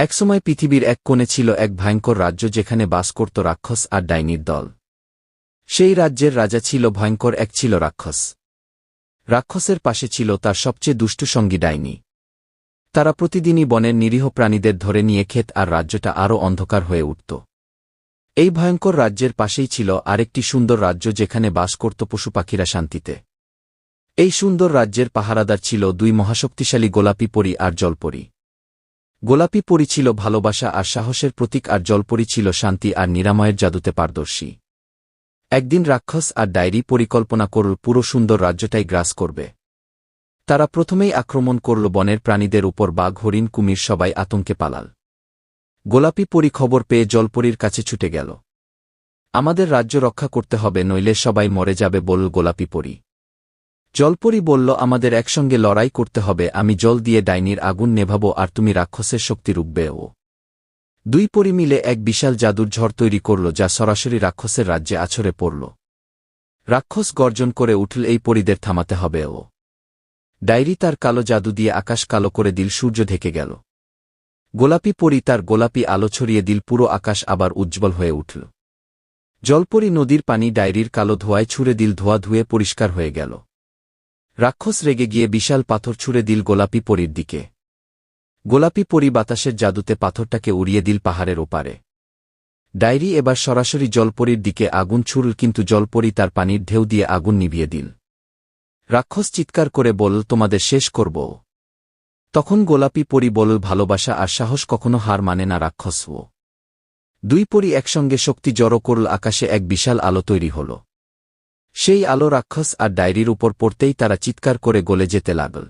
একসময় পৃথিবীর এক কোণে ছিল এক ভয়ঙ্কর রাজ্য যেখানে বাস করত রাক্ষস আর ডাইনির দল। সেই রাজ্যের রাজা ছিল ভয়ঙ্কর এক ছিল রাক্ষস। রাক্ষসের পাশে ছিল তার সবচেয়ে দুষ্টু সঙ্গী ডাইনি। তারা প্রতিদিনই বনের নিরীহ প্রাণীদের ধরে নিয়ে ক্ষেত আর রাজ্যটা আরও অন্ধকার হয়ে উঠত। এই ভয়ঙ্কর রাজ্যের পাশেই ছিল আরেকটি সুন্দর রাজ্য যেখানে বাস করত পশুপাখিরা শান্তিতে। এই সুন্দর রাজ্যের পাহারাদার ছিল দুই মহাশক্তিশালী গোলাপি পরী আর জলপরী। গোলাপি পরী ছিল ভালোবাসা আর সাহসের প্রতীক আর জলপরী ছিল শান্তি আর নিরাময়ের জাদুতে পারদর্শী। একদিন রাক্ষস আর ডায়েরি পরিকল্পনা করল পুরো সুন্দর রাজ্যটাই গ্রাস করবে। তারা প্রথমেই আক্রমণ করল বনের প্রাণীদের উপর বাঘ, হরিণ, কুমির সবাই আতঙ্কে পালাল। গোলাপি পরি খবর পেয়ে জলপরীর কাছে ছুটে গেল। আমাদের রাজ্য রক্ষা করতে হবে নইলে সবাই মরে যাবে, বলল গোলাপি পরি। জলপরি বলল, আমাদের একসঙ্গে লড়াই করতে হবে, আমি জল দিয়ে ডাইনির আগুন নেভাবো আর তুমি রাক্ষসের শক্তি রুখবে ও। দুই পরি মিলে এক বিশাল জাদুর ঝড় তৈরি করল, যা সরাসরি রাক্ষসের রাজ্যে আছড়ে পড়ল। রাক্ষস গর্জন করে উঠল, এই পরিদের থামাতে হবে ও। ডায়েরি তার কালো জাদু দিয়ে আকাশ কালো করে দিল, সূর্য ঢেকে গেল। গোলাপি পরি তার গোলাপি আলো ছড়িয়ে দিল, পুরো আকাশ আবার উজ্জ্বল হয়ে উঠল। জলপরি নদীর পানি ডায়েরির কালো ধোয়ায় ছুড়ে দিল, ধোয়া ধুয়ে পরিষ্কার হয়ে গেল। রাক্ষস রেগে গিয়ে বিশাল পাথর ছুঁড়ে দিল গোলাপি পরীর দিকে। গোলাপি পরি বাতাসের জাদুতে পাথরটাকে উড়িয়ে দিল পাহাড়ের ওপারে। ডায়েরি এবার সরাসরি জলপরীর দিকে আগুন ছুড়ল, কিন্তু জলপরি তার পানির ঢেউ দিয়ে আগুন নিভিয়ে দিল। রাক্ষস চিৎকার করে বলল, তোমাদের শেষ করব। তখন গোলাপি পরি বলল, ভালোবাসা আর সাহস কখনো হার মানে না, রাক্ষস ও। দুই পরি একসঙ্গে শক্তি জড়ো করল, আকাশে এক বিশাল আলো তৈরি হল। সেই আলো রাক্ষস আর ডায়েরির উপর পড়তেই তারা চিৎকার করে গলে যেতে লাগল।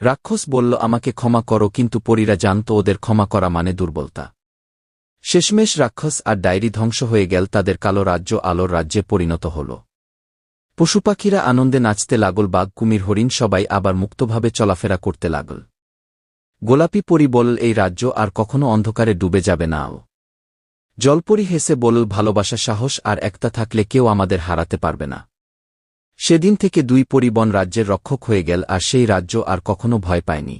রাক্ষস বলল, আমাকে ক্ষমা করো, কিন্তু পরীরা জানত ওদের ক্ষমা করা মানে দুর্বলতা। শেষমেশ রাক্ষস আর ডায়েরি ধ্বংস হয়ে গেল, তাদের কালো রাজ্য আলোর রাজ্যে পরিণত হল। পশুপাখিরা আনন্দে নাচতে লাগল, বাঘ, কুমির, হরিণ সবাই আবার মুক্তভাবে চলাফেরা করতে লাগল। গোলাপি পরি বলল, এই রাজ্য আর কখনো অন্ধকারে ডুবে যাবে নাও জলপরি হেসে বলল, ভালোবাসা, সাহস আর একতা থাকলে কেউ আমাদের হারাতে পারবে না। সেদিন থেকে দুই পরিবন রাজ্যের রক্ষক হয়ে গেল আর সেই রাজ্য আর কখনো ভয় পায়নি।